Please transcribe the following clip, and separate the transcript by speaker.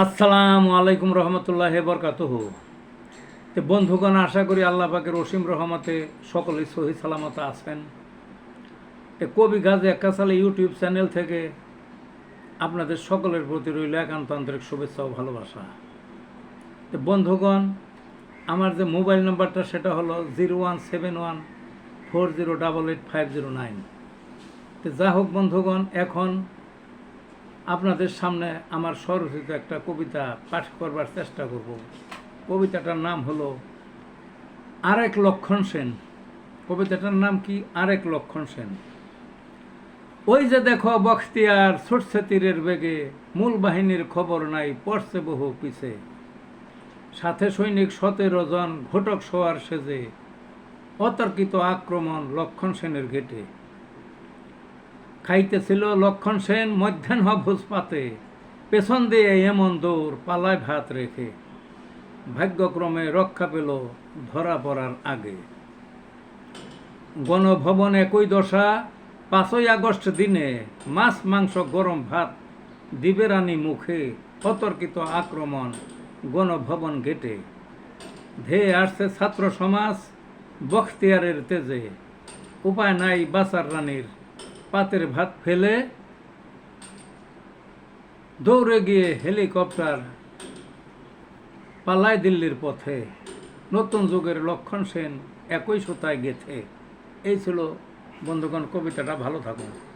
Speaker 1: আসসালামু আলাইকুম রহমতুল্লাহ বরকাতহ। তো বন্ধুগণ, আশা করি আল্লাহ পাকের অসীম রহমতে সকলেই সহি সালামত আছেন। এ কবি গাজী একাশালে ইউটিউব চ্যানেল থেকে আপনাদের সকলের প্রতি রইল একান্ত আন্তরিক শুভেচ্ছা ও ভালোবাসা। তো বন্ধুগণ, আমার যে মোবাইল নাম্বারটা, সেটা হলো zero one seven one four zero double eight five zero nine. তো যা হোক বন্ধুগণ, এখন আপনাদের সামনে আমার স্বরচিত একটা কবিতা পাঠ করবার চেষ্টা করব। কবিতাটার নাম হলো আরেক লক্ষণ সেন। কবিতাটার নাম কি? আরেক লক্ষণ সেন। ওই যে দেখো বখতিয়ার ছুটছে তীরের বেগে, মূল বাহিনীর খবর নাই, পড়ছে বহু পিছে। সাথে সৈনিক সতেরো জন, ঘটক সোয়ার সেজে, অতর্কিত আক্রমণ লক্ষণ সেনের ঘেটে। খাইতেছিল লক্ষণ সেন মধ্যাহ্ন ভোজ পাতে পেছন দিয়ে এমন দৌড় পালায় ভাত রেখে। ভাগ্যক্রমে রক্ষা পেল ধরা পড়ার আগে। গণভবন একই দশা, পাঁচই আগস্ট দিনে মাছ, মাংস, গরম ভাত, দিবেরানি মুখে অতর্কিত আক্রমণ গণভবন গেটে। ধেয়ে আসছে ছাত্র সমাজ, বখতিয়ারের তেজে। উপায় নাই বাসার রানীর পাতের ভাত ফেলে দৌড়ে গিয়ে হেলিকপ্টার পালায় দিল্লির পথে। নতুন যুগের লক্ষণ সেন একই সোতায় গেথে। এই ছিল বন্ধুগণ, কবিতাটা। ভালো থাকুন।